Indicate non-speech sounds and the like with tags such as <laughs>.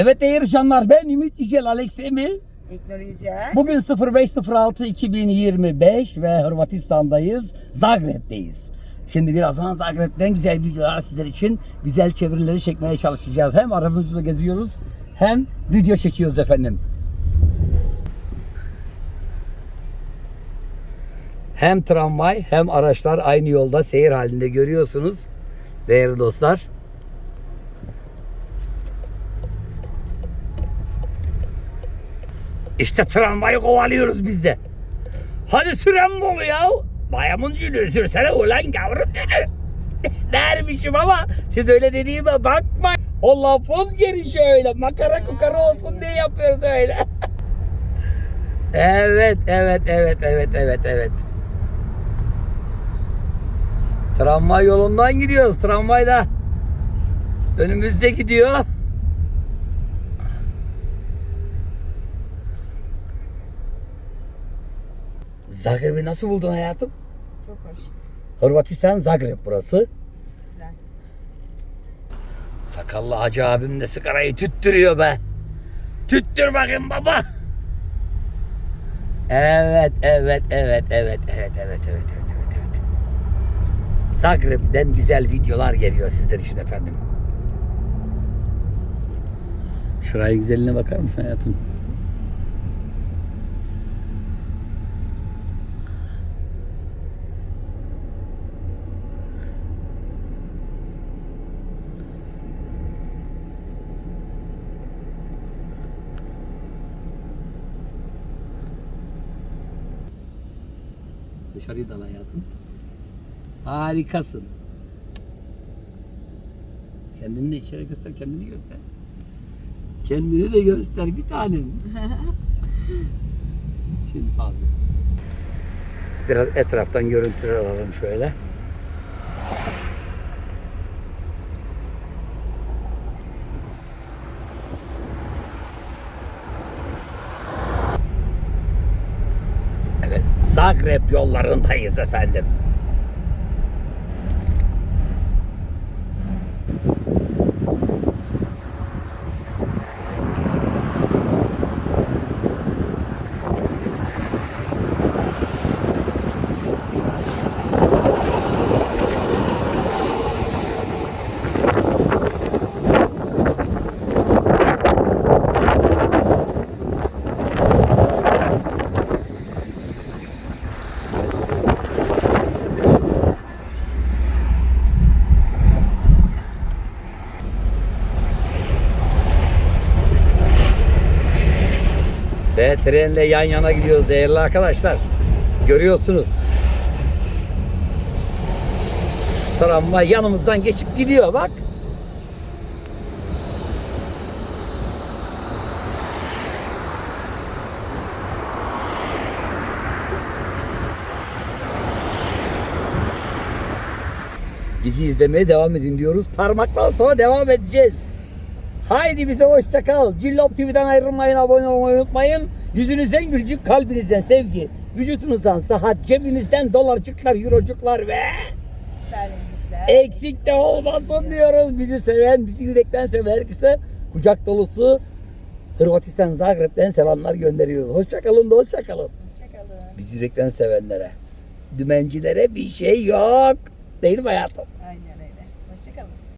Evet değerli canlar ben Ümit Yücel Alex Emi. İknur Yücel. Bugün 0506 2025 ve Hırvatistan'dayız. Zagreb'deyiz. Şimdi birazdan Zagreb'den güzel videolar sizler için güzel çevirileri çekmeye çalışacağız. Hem arabamızla geziyoruz hem video çekiyoruz efendim. Hem tramvay hem araçlar aynı yolda seyir halinde görüyorsunuz. Değerli dostlar. İşte tramvayı kovalıyoruz biz de. Hadi süren bol ya. Bayamın cülü sürsene ulan yavrum dedi. <laughs> Dermişim ama siz öyle dediğime bakma. O lafın gelişi öyle. Makara kukara olsun diye yapıyoruz öyle. <laughs> evet, evet, evet, evet, evet, evet. Tramvay yolundan gidiyoruz. Tramvay da önümüzde gidiyor. Zagreb'i nasıl buldun hayatım? Çok hoş. Hırvatistan Zagreb burası. Güzel. Sakallı hacı abim de sigarayı tüttürüyor be. Tüttür bakayım baba. Evet, evet, evet, evet, evet, evet, evet, evet, evet, evet. Zagreb'den güzel videolar geliyor sizler için efendim. Şuraya güzeline bakar mısın hayatım? Dışarıyı dal hayatım. Harikasın. Kendini de içeri göster, kendini göster. Kendini de göster bir tanem. <laughs> Şimdi fazla. Biraz etraftan görüntüler alalım şöyle. Evet, Zagreb yollarındayız efendim. Ve trenle yan yana gidiyoruz değerli arkadaşlar. Görüyorsunuz. Tramvay yanımızdan geçip gidiyor bak. Bizi izlemeye devam edin diyoruz. Parmaktan sonra devam edeceğiz. Haydi bize hoşça kal. Cillop TV'den ayrılmayın, abone olmayı unutmayın. Yüzünüzden gülücük, kalbinizden sevgi, vücudunuzdan sıhhat, cebinizden dolarcıklar, eurocuklar ve Sterlincikler. eksik de olmasın diyoruz. Bizi seven, bizi yürekten seven herkese kucak dolusu Hırvatistan Zagreb'den selamlar gönderiyoruz. Hoşça kalın da hoşça kalın. Hoşçakalın. Bizi yürekten sevenlere, dümencilere bir şey yok. Değil mi hayatım? Aynen öyle. Hoşçakalın.